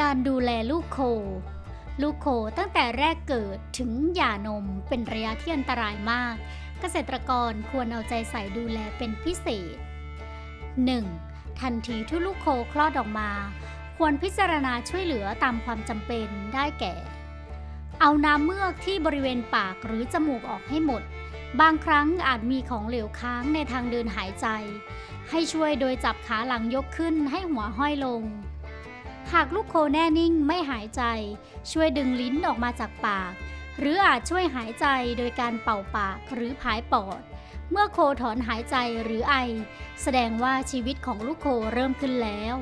การดูแลลูกโค ลูกโคตั้งแต่แรกเกิดถึงหย่านมเป็นระยะที่อันตรายมาก เกษตรกรควรเอาใจใส่ดูแลเป็นพิเศษ 1. ทันทีที่ลูกโคคลอดออกมา ควรพิจารณาช่วยเหลือตามความจำเป็นได้แก่ เอาน้ำเมือกที่บริเวณปากหรือจมูกออกให้หมด บางครั้งอาจมีของเหลวค้างในทางเดินหายใจ ให้ช่วยโดยจับขาหลังยกขึ้นให้หัวห้อยลง หากลูกโคแน่นิ่งไม่หายใจ ช่วยดึงลิ้นออกมาจากปาก หรืออาจช่วยหายใจโดยการเป่าปากหรือผายปอด เมื่อโคถอนหายใจหรือไอ แสดงว่าชีวิตของลูกโคเริ่มขึ้นแล้ว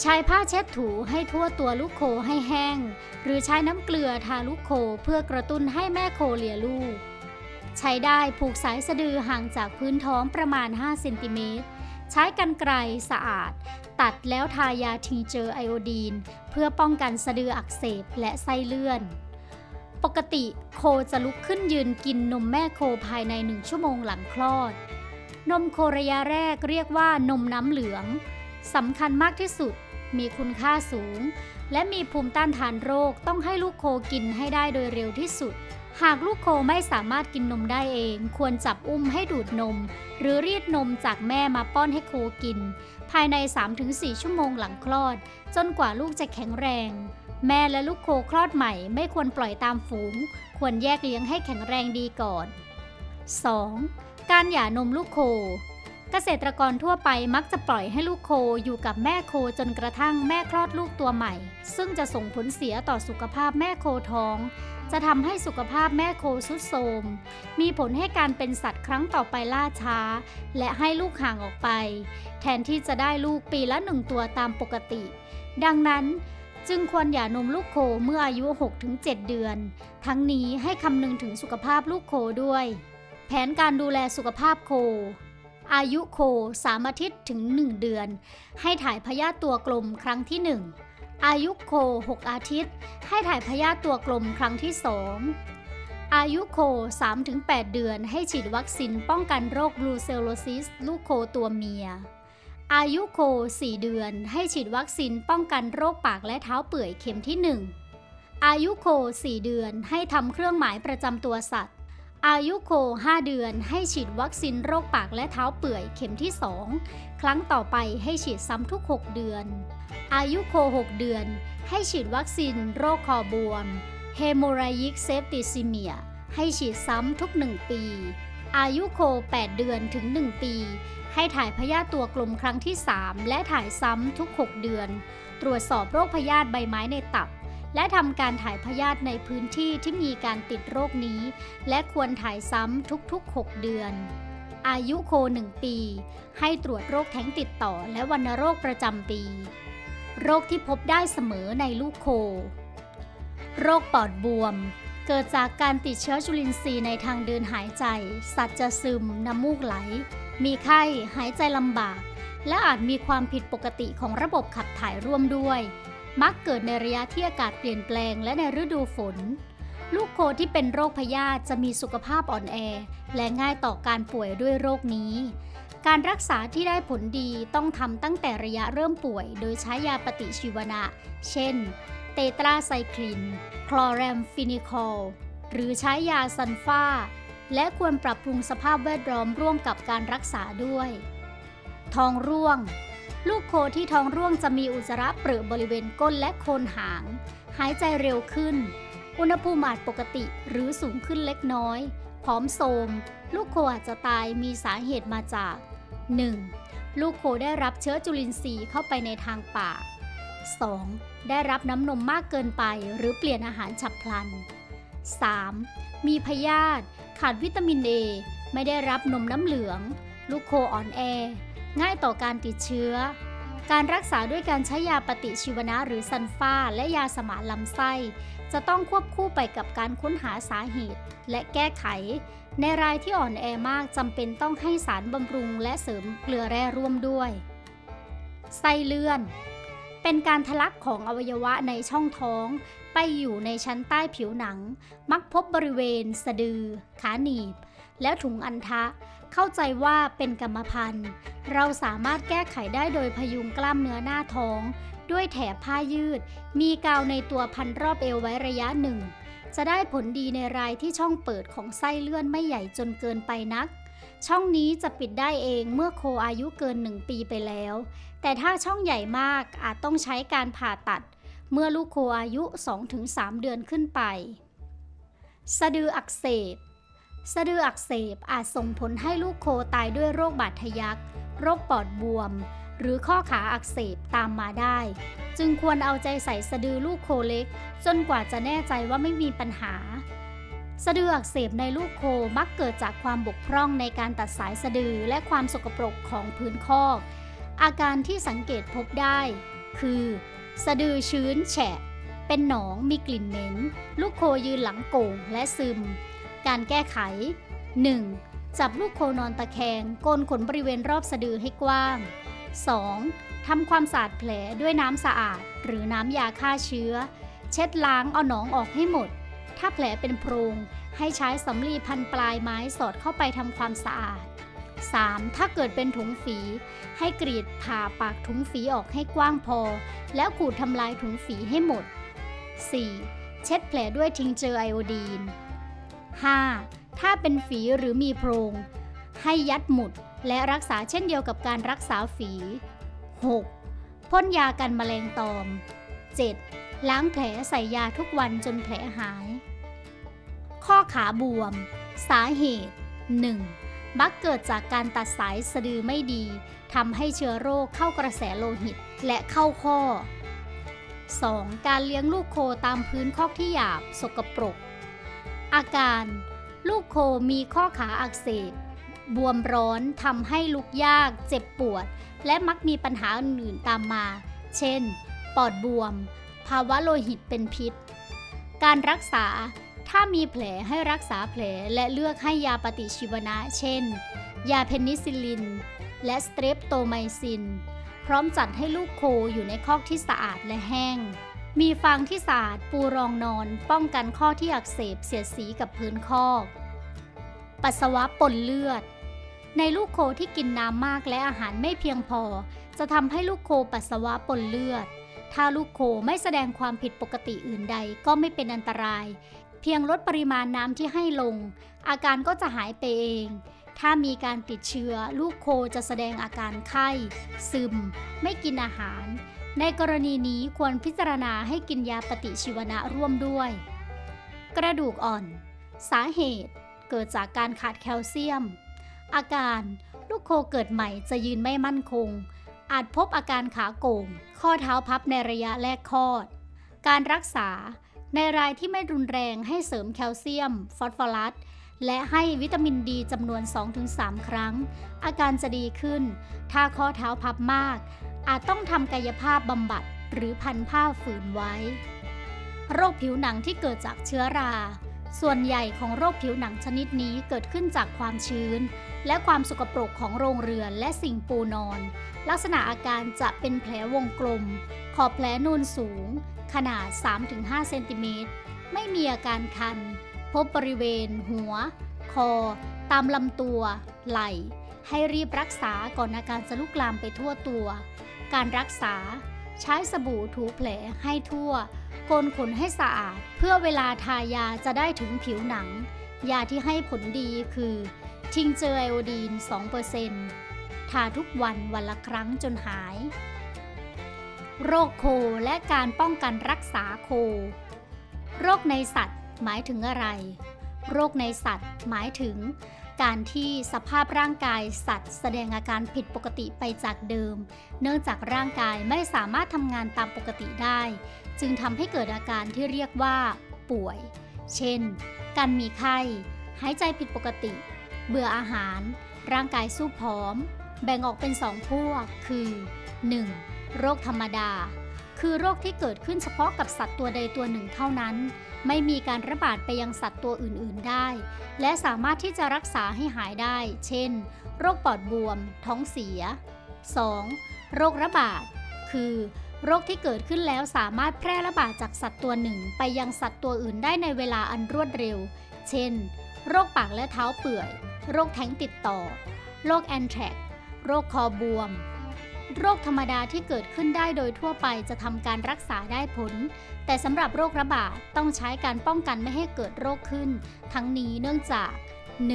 ใช้ผ้าเช็ดถูให้ทั่วตัวลูกโคให้แห้ง หรือใช้น้ำเกลือทาลูกโคเพื่อกระตุ้นให้แม่โคเลียลูก ใช้ได้ผูกสายสะดือห่างจากพื้นท้องประมาณ 5 เซนติเมตร ใช้กันไกรสะอาด ตัดแล้วทายาทิงเจอไอโอดีน เพื่อป้องกันสะดืออักเสบและไส้เลื่อน ปกติโคจะลุกขึ้นยืนกินนมแม่โคภายในหนึ่งชั่วโมงหลังคลอด นมโคระยะแรกเรียกว่านมน้ำเหลืองสำคัญมากที่สุดมีคุณค่าสูง และมีภูมิต้านทานโรคต้องให้ลูกโคกินให้ได้โดยเร็วที่สุด หากลูกโคไม่สามารถกินนมได้เอง ควรจับอุ้มให้ดูดนม หรือรีดนมจากแม่มาป้อนให้โคกิน ภายใน 3-4 ชั่วโมงหลังคลอด จนกว่าลูกจะแข็งแรง แม่และลูกโคคลอดใหม่ไม่ควรปล่อยตามฝูง ควรแยกเลี้ยงให้แข็งแรงดีก่อน 2. การหย่านมลูกโค เกษตรกรทั่วไปมักจะปล่อยให้ลูกโคอยู่กับแม่โคจนกระทั่งแม่คลอดลูกตัวใหม่ ซึ่งจะส่งผลเสียต่อสุขภาพแม่โคท้อง จะทำให้สุขภาพแม่โคสุดโทรมมีผลให้การเป็นสัตว์ครั้งต่อไปล่าช้า และให้ลูกห่างออกไป แทนที่จะได้ลูกปีละหนึ่งตัวตามปกติ ดังนั้นจึงควรหย่านมลูกโคเมื่ออายุ 6-7 เดือน ทั้งนี้ให้คำนึงถึงสุขภาพลูกโคด้วย แผนการดูแลสุขภาพโค อายุโค3อาทิตย์ถึง 1 เดือน ให้ถ่ายพยาธิตัวกลมครั้งที่ 1 อายุโค 6 อาทิตย์ ให้ถ่ายพยาธิตัวกลมครั้งที่ 2 อายุโค 3-8 เดือน ให้ฉีดวัคซีนป้องกันโรคบลูเซลโลซิส ลูกโคตัวเมีย อายุโค 4 เดือน ให้ฉีดวัคซีนป้องกันโรคปากและเท้าเปื่อยเข็มที่ 1 อายุโค 4 เดือน ให้ทำเครื่องหมายประจำตัวสัตว์ อายุโค 5 เดือนให้ฉีดวัคซีนโรคปากและเท้าเปื่อยเข็มที่ 2 ครั้งต่อไปให้ฉีดซ้ำทุก 6 เดือน อายุโค 6 เดือน ให้ฉีดวัคซีนโรคคอบวม Hemorrhagic septicemia ให้ฉีดซ้ำทุก 1 ปี อายุโค 8 เดือนถึง 1 ปี ให้ถ่ายพยาธิตัวกลมครั้งที่ 3 และถ่ายซ้ำทุก 6 เดือน ตรวจสอบโรคพยาธิใบไม้ในตับ และทำการถ่ายพยาธิในพื้นที่ที่มีการติดโรคนี้ และควรถ่ายซ้ำทุกๆ 6 เดือน อายุโค 1 ปี ให้ตรวจโรคแท้งติดต่อและวัณโรคประจำปี โรคที่พบได้เสมอในลูกโค โรคปอดบวม เกิดจากการติดเชื้อจุลินทรีย์ในทางเดินหายใจ สัตว์จะซึม น้ำมูกไหล มีไข้ หายใจลำบาก และอาจมีความผิดปกติของระบบขับถ่ายร่วมด้วย มักเกิดในระยะที่อากาศเปลี่ยนแปลงและในฤดูฝน ลูกโคที่เป็นโรคพยาธิจะมีสุขภาพอ่อนแอ และง่ายต่อการป่วยด้วยโรคนี้ การรักษาที่ได้ผลดีต้องทำตั้งแต่ระยะเริ่มป่วย โดยใช้ยาปฏิชีวนะ เช่น เตตราไซคลิน คลอแรมฟินิคอล หรือใช้ยาซันฟาและควรปรับปรุงสภาพแวดล้อมร่วมกับการรักษาด้วย ทองร่วง ลูกโคที่ท้องร่วงจะมีอุจจาระเปรอะบริเวณก้นและโคนหาง หายใจเร็วขึ้น อุณหภูมิอาจปกติหรือสูงขึ้นเล็กน้อยผอมโทมลูกโคอาจจะตายมีสาเหตุมาจาก 1. ลูกโคได้รับเชื้อจุลินทรีย์เข้าไปในทางปาก 2. ได้รับน้ำนมมากเกินไปหรือเปลี่ยนอาหารฉับพลัน 3. มีพยาธิขาดวิตามินเอไม่ได้รับนมน้ำเหลือง ลูกโคอ่อนแอ ง่ายต่อการติดเชื้อ การรักษาด้วยการใช้ยาปฏิชีวนะหรือซันฟ้าและยาสมานลำไส้ จะต้องควบคู่ไปกับการค้นหาสาเหตุ และแก้ไข ในรายที่อ่อนแอมากจำเป็นต้องให้สารบำรุงและเสริมเกลือแร่ร่วมด้วยไส้เลื่อน เป็นการทะลักของอวัยวะในช่องท้อง ไปอยู่ในชั้นใต้ผิวหนัง มักพบบริเวณ สะดือ ขาหนีบ และถุงอันทะ เข้าใจว่าเป็นกรรมพันธุ์ เราสามารถแก้ไขได้โดยพยุงกล้ามเนื้อหน้าท้อง ด้วยแถบผ้ายืด มีกาวในตัวพันรอบเอวไว้ระยะหนึ่ง จะได้ผลดีในรายที่ช่องเปิดของไส้เลื่อนไม่ใหญ่จนเกินไปนัก ช่องนี้จะปิดได้เองเมื่อโคอายุเกิน 1 ปีไปแล้ว แต่ถ้าช่องใหญ่มากอาจต้องใช้การผ่าตัด เมื่อลูกโคอายุ 2-3 เดือนขึ้นไป สะดืออักเสบ สะดืออักเสบอาจส่งผลให้ลูกโคตายด้วยโรคบาดทะยัก โรคปอดบวม หรือข้อขาอักเสบตามมาได้ จึงควรเอาใจใส่สะดือลูกโคเล็ก จนกว่าจะแน่ใจว่าไม่มีปัญหา สะดืออักเสบในลูกโคมักเกิดจากความบกพร่องในการตัดสายสะดือและความสกปรกของพื้นคอก อาการที่สังเกตพบได้ คือ สะดือชื้นแฉะ เป็นหนองมีกลิ่นเหม็น ลูกโคยืนหลังโก่งและซึม การแก้ไข 1. จับลูกโคนอนตะแคงโกนขนบริเวณรอบสะดือให้กว้าง 2. ทำความสะอาดแผลด้วยน้ำสะอาด หรือน้ำยาฆ่าเชื้อ เช็ดล้างเอาหนองออกให้หมด ถ้าแผลเป็นโพรง ให้ใช้สำลีพันปลายไม้สอดเข้าไปทำความสะอาด 3. ถ้าเกิดเป็นถุงฝี ให้กรีดผ่าปากถุงฝีออกให้กว้างพอ แล้วขูดทำลายถุงฝีให้หมด 4. เช็ดแผลด้วยทิงเจอไอโอดีน 5. ถ้าเป็นฝีหรือมีโพรง ให้ยัดหมุดและรักษาเช่นเดียวกับการรักษาฝี 6. พ่นยากันแมลงตอม 7. ล้างแผลใส่ยาทุกวันจนแผลหาย ข้อขาบวม สาเหตุ 1. มักเกิดจากการตัดสายสะดือไม่ดีทำให้เชื้อโรคเข้ากระแสโลหิตและเข้าข้อ 2. การเลี้ยงลูกโคตามพื้นคอกที่หยาบ สกปรก อาการ ลูกโคมีข้อขาอักเสบบวมร้อนทำให้ลุกยาก เจ็บปวด และมักมีปัญหาอื่นๆตามมา เช่น ปอดบวม ภาวะโลหิตเป็นพิษ การรักษา ถ้ามีแผลให้รักษาแผลและเลือกให้ยาปฏิชีวนะ เช่น ยาเพนิซิลลิน และสเตรปโตไมซิน พร้อมจัดให้ลูกโคอยู่ในคอกที่สะอาดและแห้ง มีฟางที่สะอาดปูรองนอน ป้องกันข้อที่อักเสบเสียดสีกับพื้นคอก ปัสสาวะปนเลือด ในลูกโคที่กินน้ำมากและอาหารไม่เพียงพอ จะทำให้ลูกโคปัสสาวะปนเลือด ถ้าลูกโคไม่แสดงความผิดปกติอื่นใดก็ไม่เป็นอันตราย เพียงลดปริมาณน้ำที่ให้ลง อาการก็จะหายไปเอง ถ้ามีการติดเชื้อ ลูกโคจะแสดงอาการไข้ ซึม ไม่กินอาหาร ในกรณีนี้ควรพิจารณาให้กินยาปฏิชีวนะร่วมด้วย กระดูกอ่อน สาเหตุ เกิดจากการขาดแคลเซียม อาการลูกโคเกิดใหม่จะยืนไม่มั่นคง อาจพบอาการขาโก่ง ข้อเท้าพับในระยะแรกคลอด การรักษาในรายที่ไม่รุนแรงให้เสริมแคลเซียม ฟอสฟอรัส และให้วิตามินดีจำนวน 2-3 ครั้ง อาการจะดีขึ้น ถ้าข้อเท้าพับมาก อาจต้องทำกายภาพบำบัดหรือพันผ้าฝืนไว้ โรคผิวหนังที่เกิดจากเชื้อรา ส่วนใหญ่ของโรคผิวหนังชนิดนี้เกิดขึ้นจากความชื้น และความสกปรกของโรงเรือนและสิ่งปูนอน ลักษณะอาการจะเป็นแผลวงกลม ขอบแผลนูนสูง ขนาด 3-5 เซนติเมตร ไม่มีอาการคัน พบบริเวณ หัว คอ ตามลำตัว ไหล่ ให้รีบรักษาก่อนอาการจะลุกลามไปทั่วตัว การรักษา ใช้สบู่ถูแผลให้ทั่วโกนขนให้สะอาด เพื่อเวลาทายาจะได้ถึงผิวหนัง ยาที่ให้ผลดีคือ ทิงเจอไอโอดีน 2%ทาทุกวันวันละครั้งจนหาย โรคโคและการป้องกันรักษาโค โรคในสัตว์หมายถึงอะไร โรคในสัตว์หมายถึง การที่สภาพร่างกายสัตว์ แสดงอาการผิดปกติไปจากเดิม เนื่องจากร่างกายไม่สามารถทำงานตามปกติได้ จึงทำให้เกิดอาการที่เรียกว่า ป่วย เช่น การมีไข้ หายใจผิดปกติ เบื่ออาหาร ร่างกายสู้ผอม แบ่งออกเป็นสองพวก คือ 1. โรคธรรมดา คือโรคที่เกิดขึ้นเฉพาะกับสัตว์ตัวใดตัวหนึ่งเท่านั้น ไม่มีการระบาดไปยังสัตว์ตัวอื่นๆได้ และสามารถที่จะรักษาให้หายได้ เช่น โรคปอดบวม ท้องเสีย 2. โรคระบาด คือ โรคที่เกิดขึ้นแล้วสามารถแพร่ระบาดจากสัตว์ตัวหนึ่งไปยังสัตว์ตัวอื่นได้ในเวลาอันรวดเร็ว เช่น โรคปากและเท้าเปื่อย โรคแท้งติดต่อ โรคแอนแทรกโรคคอบวม โรคธรรมดาที่เกิดขึ้นได้โดยทั่วไปจะทำการรักษาได้ผล แต่สำหรับโรคระบาดต้องใช้การป้องกันไม่ให้เกิดโรคขึ้น ทั้งนี้เนื่องจาก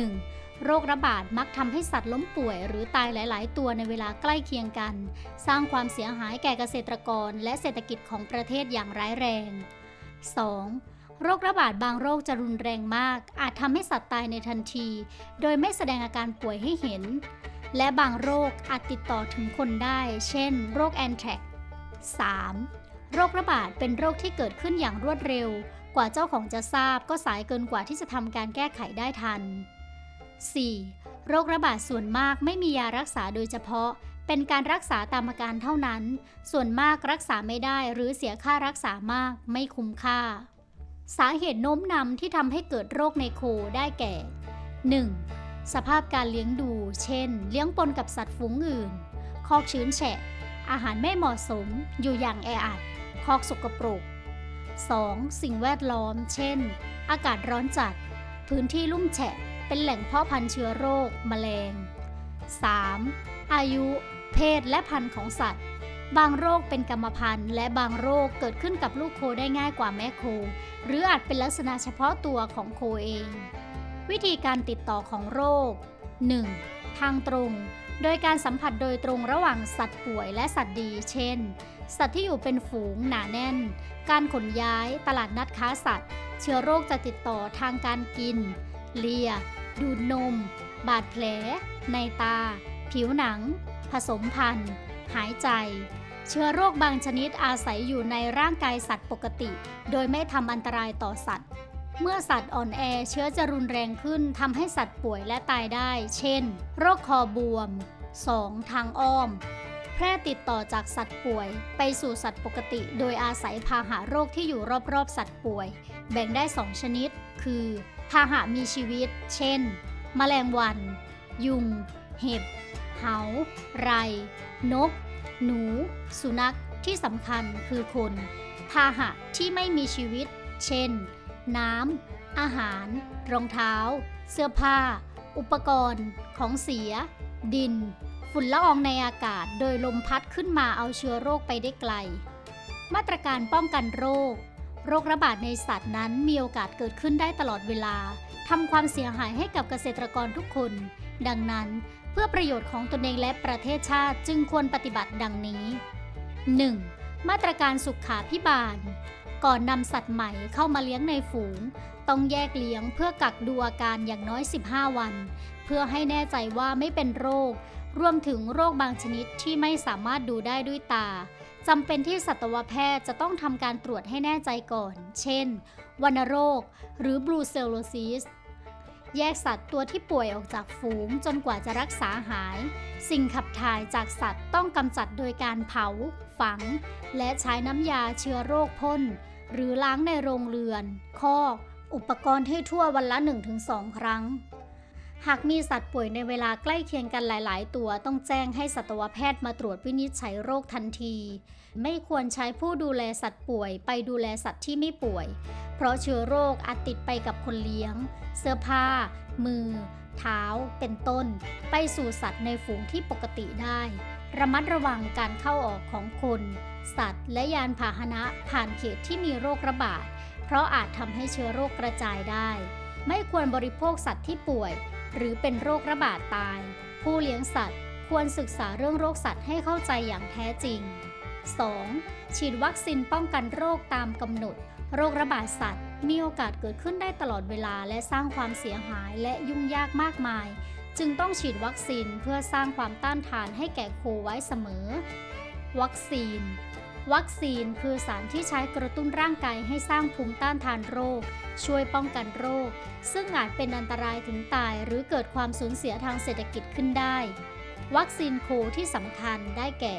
1. โรคระบาดมักทำให้สัตว์ล้มป่วย หรือตายหลาย ๆ ตัวในเวลาใกล้เคียงกัน สร้างความเสียหายแก่เกษตรกร และเศรษฐกิจของประเทศอย่างร้ายแรง 2. โรคระบาดบางโรคจะรุนแรงมาก อาจทำให้สัตว์ตายในทันที โดยไม่แสดงอาการป่วยให้เห็น และบางโรคอาจติดต่อถึงคนได้ เช่น โรคแอนแทรก 3. โรคระบาดเป็นโรคที่เกิดขึ้นอย่างรวดเร็ว กว่าเจ้าของจะทราบก็สายเกินกว่าที่จะทำการแก้ไขได้ทัน 4. โรคระบาดส่วนมากไม่มียารักษาโดยเฉพาะ เป็นการรักษาตามอาการเท่านั้น ส่วนมากรักษาไม่ได้หรือเสียค่ารักษามากไม่คุ้มค่า สาเหตุโน้มนำที่ทำให้เกิดโรคในโคได้แก่ 1. สภาพการเลี้ยงดู เช่น เลี้ยงปนกับสัตว์ฝูงอื่น คอกชื้นแฉะ อาหารไม่เหมาะสม อยู่อย่างแออัด คอกสกปรก 2. สิ่งแวดล้อม เช่น อากาศร้อนจัด พื้นที่ลุ่มแฉะ เป็นแหล่งเพาะพันธุ์เชื้อโรค แมลง 3. อายุ เพศและพันธุ์ของสัตว์ บางโรคเป็นกรรมพันธุ์ และบางโรคเกิดขึ้นกับลูกโคได้ง่ายกว่าแม่โค หรืออาจเป็นลักษณะเฉพาะตัวของโคเอง วิธีการติดต่อของโรค 1. ทางตรง โดยการสัมผัสโดยตรงระหว่างสัตว์ป่วยและสัตว์ดี เช่น สัตว์ที่อยู่เป็นฝูงหนาแน่น การขนย้าย ตลาดนัดค้าสัตว์ เชื้อโรคจะติดต่อทางการกิน เลีย ดูดนม บาดแผล ในตา ผิวหนัง ผสมพันธุ์หายใจ เชื้อโรคบางชนิดอาศัยอยู่ในร่างกายสัตว์ปกติ โดยไม่ทำอันตรายต่อสัตว์ เมื่อสัตว์อ่อนแอเชื้อจะรุนแรงขึ้นทำให้สัตว์ป่วยและตายได้ เช่น โรคคอบวม 2. ทางอ้อม แพร่ติดต่อจากสัตว์ป่วย ไปสู่สัตว์ปกติ โดยอาศัยพาหะโรคที่อยู่รอบๆ สัตว์ป่วย แบ่งได้ 2 ชนิด คือพาหะมีชีวิต เช่น แมลงวัน ยุง เห็บ เหา ไร นก หนู สุนัขที่สำคัญคือคนพาหะที่ไม่มีชีวิต เช่น น้ำ อาหาร รองเท้า เสื้อผ้า อุปกรณ์ ของเสีย ดิน ฝุ่นละอองในอากาศ โดยลมพัดขึ้นมาเอาเชื้อโรคไปได้ไกล มาตรการป้องกันโรค โรคระบาดในสัตว์นั้นมีโอกาสเกิดขึ้นได้ตลอดเวลาทำความเสียหายให้กับเกษตรกรทุกคน ดังนั้น เพื่อประโยชน์ของตนเองและประเทศชาติจึงควรปฏิบัติดังนี้ 1. มาตรการสุขาพิบาล ก่อนนำสัตว์ใหม่เข้ามาเลี้ยงในฝูง ต้องแยกเลี้ยงเพื่อกักดูอาการอย่างน้อย 15 วัน เพื่อให้แน่ใจว่าไม่เป็นโรค รวมถึงโรคบางชนิดที่ไม่สามารถดูได้ด้วยตาจำเป็นที่สัตวแพทย์จะต้องทำการตรวจให้แน่ใจก่อน เช่น วัณโรค หรือบรูเซลโลซิส แยกสัตว์ตัวที่ป่วยออกจากฝูงจนกว่าจะรักษาหาย สิ่งขับถ่ายจากสัตว์ต้องกำจัดโดยการเผา ฝัง และใช้น้ำยาเชื้อโรคพ่น หรือล้างในโรงเรือน คอก อุปกรณ์ให้ทั่ววันละ 1-2 ครั้ง หากมีสัตว์ป่วยในเวลาใกล้เคียงกันหลาย ๆ ตัวต้องแจ้งให้สัตวแพทย์มาตรวจวินิจฉัยโรคทันที ไม่ควรใช้ผู้ดูแลสัตว์ป่วย ไปดูแลสัตว์ที่ไม่ป่วย เพราะเชื้อโรคอาจติดไปกับคนเลี้ยง เสื้อผ้า มือ เท้า เป็นต้น ไปสู่สัตว์ในฝูงที่ปกติได้ ระมัดระวังการเข้าออกของคน สัตว์ และยานพาหนะผ่านเขตที่มีโรคระบาด เพราะอาจทำให้เชื้อโรคกระจายได้ ไม่ควรบริโภคสัตว์ที่ป่วย หรือเป็นโรคระบาดตาย ผู้เลี้ยงสัตว์ควรศึกษาเรื่องโรคสัตว์ให้เข้าใจอย่างแท้จริง 2. ฉีดวัคซีนป้องกันโรคตามกำหนด โรคระบาดสัตว์ มีโอกาสเกิดขึ้นได้ตลอดเวลาและสร้างความเสียหายและยุ่งยากมากมาย จึงต้องฉีดวัคซีนเพื่อสร้างความต้านทานให้แก่โคไว้เสมอ วัคซีน วัคซีนคือสารที่ใช้กระตุ้นร่างกายให้สร้างภูมิต้านทานโรค ช่วยป้องกันโรค ซึ่งอาจเป็นอันตรายถึงตายหรือเกิดความสูญเสียทางเศรษฐกิจขึ้นได้ วัคซีนโคที่สำคัญได้แก่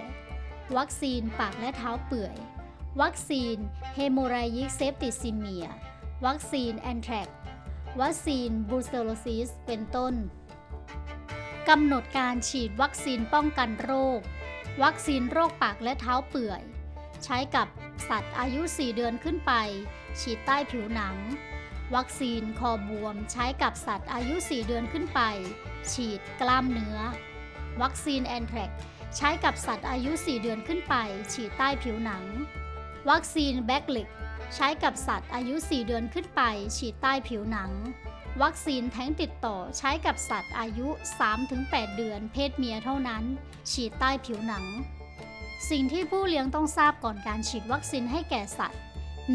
วัคซีนปากและเท้าเปื่อย วัคซีนเฮโมไรยิกเซปติซิเมีย วัคซีนแอนแทรกวัคซีนบูสเตอโลซิสเป็นต้นกำหนดการฉีดวัคซีนป้องกันโรค วัคซีนโรคปากและเท้าเปื่อย ใช้กับสัตว์อายุ 4 เดือนขึ้นไป ฉีดใต้ผิวหนัง วัคซีนคอบวมใช้กับสัตว์อายุ 4 เดือนขึ้นไป ฉีดกล้ามเนื้อ วัคซีนแอนแทรก ใช้กับสัตว์อายุ 4 เดือนขึ้นไป ฉีดใต้ผิวหนัง วัคซีนแบคลิกใช้กับสัตว์อายุ 4 เดือนขึ้นไป ฉีดใต้ผิวหนัง วัคซีนแท้งติดต่อใช้กับสัตว์อายุ 3-8 เดือน เพศเมียเท่านั้น ฉีดใต้ผิวหนัง สิ่งที่ผู้เลี้ยงต้องทราบก่อนการฉีดวัคซีนให้แก่สัตว์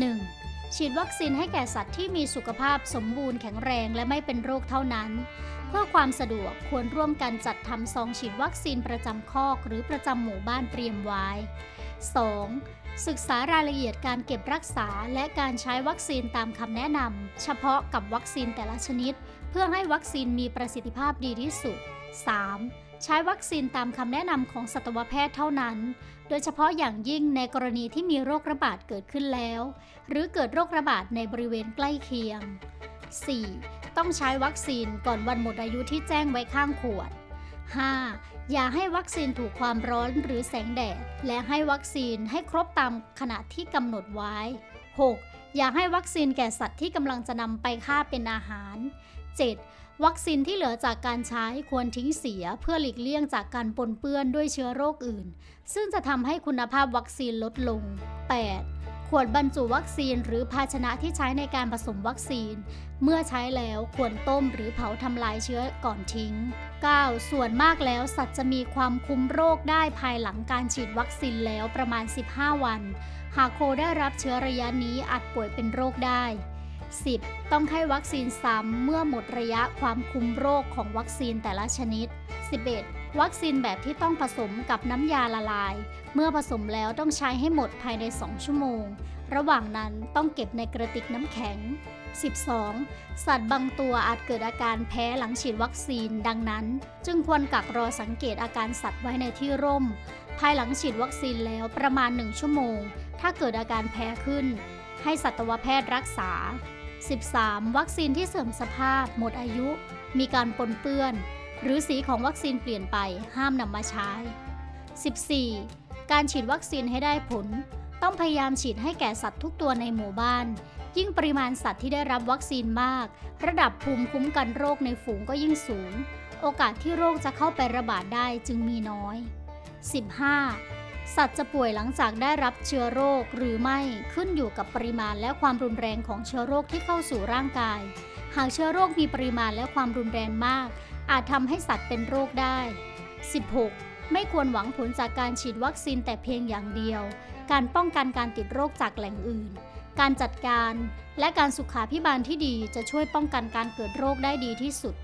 1. ฉีดวัคซีนให้แก่สัตว์ที่มีสุขภาพสมบูรณ์แข็งแรงและไม่เป็นโรคเท่านั้น เพื่อความสะดวกควรร่วมกันจัดทำซองฉีดวัคซีนประจำคอกหรือประจำหมู่บ้านเตรียมไว้ 2. ศึกษารายละเอียดการเก็บรักษาและการใช้วัคซีนตามคำแนะนำเฉพาะกับวัคซีนแต่ละชนิด เพื่อให้วัคซีนมีประสิทธิภาพดีที่สุด 3. ใช้วัคซีนตามคำแนะนำของสัตวแพทย์เท่านั้น โดยเฉพาะอย่างยิ่งในกรณีที่มีโรคระบาดเกิดขึ้นแล้ว หรือเกิดโรคระบาดในบริเวณใกล้เคียง 4. ต้องใช้วัคซีนก่อนวันหมดอายุที่แจ้งไว้ข้างขวด 5. อย่าให้วัคซีนถูกความร้อนหรือแสงแดด และให้วัคซีนให้ครบตามขณะที่กำหนดไว้ 6. อย่าให้วัคซีนแก่สัตว์ที่กำลังจะนำไปฆ่าเป็นอาหาร 7. วัคซีนที่เหลือจากการใช้ควรทิ้งเสียเพื่อหลีกเลี่ยงจากการปนเปื้อนด้วยเชื้อโรคอื่น ซึ่งจะทำให้คุณภาพวัคซีนลดลง 8. ขวดบรรจุวัคซีนหรือภาชนะที่ใช้ในการผสมวัคซีน เมื่อใช้แล้วควรต้มหรือเผาทำลายเชื้อก่อนทิ้ง 9. ส่วนมากแล้วสัตว์จะมีความคุ้มโรคได้ภายหลังการฉีดวัคซีนแล้วประมาณ 15 วัน หากโคได้รับเชื้อระยะนี้อาจป่วยเป็นโรคได้ 10. ต้องให้วัคซีนซ้ำเมื่อหมดระยะความคุมโรคของวัคซีนแต่ละชนิด 11. วัคซีนแบบที่ต้องผสมกับน้ำยาละลาย เมื่อผสมแล้วต้องใช้ให้หมดภายใน 2 ชั่วโมง ระหว่างนั้นต้องเก็บในกระติกน้ำแข็ง 12. สัตว์บางตัวอาจเกิดอาการแพ้หลังฉีดวัคซีนดังนั้น จึงควรกักรอสังเกตอาการสัตว์ไว้ในที่ร่ม ภายหลังฉีดวัคซีนแล้วประมาณ 1 ชั่วโมง ถ้าเกิดอาการแพ้ขึ้น ให้สัตวแพทย์รักษา 13. วัคซีนที่เสื่อมสภาพ หมดอายุ มีการปนเปื้อน หรือสีของวัคซีนเปลี่ยนไปห้ามนำมาใช้ 14. การฉีดวัคซีนให้ได้ผล ต้องพยายามฉีดให้แก่สัตว์ทุกตัวในหมู่บ้าน ยิ่งปริมาณสัตว์ที่ได้รับวัคซีนมาก ระดับภูมิคุ้มกันโรคในฝูงก็ยิ่งสูง โอกาสที่โรคจะเข้าไประบาดได้จึงมีน้อย 15. สัตว์จะป่วยหลังจากได้รับเชื้อโรคหรือไม่ขึ้นอยู่กับปริมาณและความรุนแรงของเชื้อโรคที่เข้าสู่ร่างกาย หากเชื้อโรคมีปริมาณและความรุนแรงมาก อาจทำให้สัตว์เป็นโรคได้ 16. ไม่ควรหวังผลจากการฉีดวัคซีนแต่เพียงอย่างเดียว การป้องกันการติดโรคจากแหล่งอื่น การจัดการ และการสุขาพิบาลที่ดีจะช่วยป้องกันการเกิดโรคได้ดีที่สุด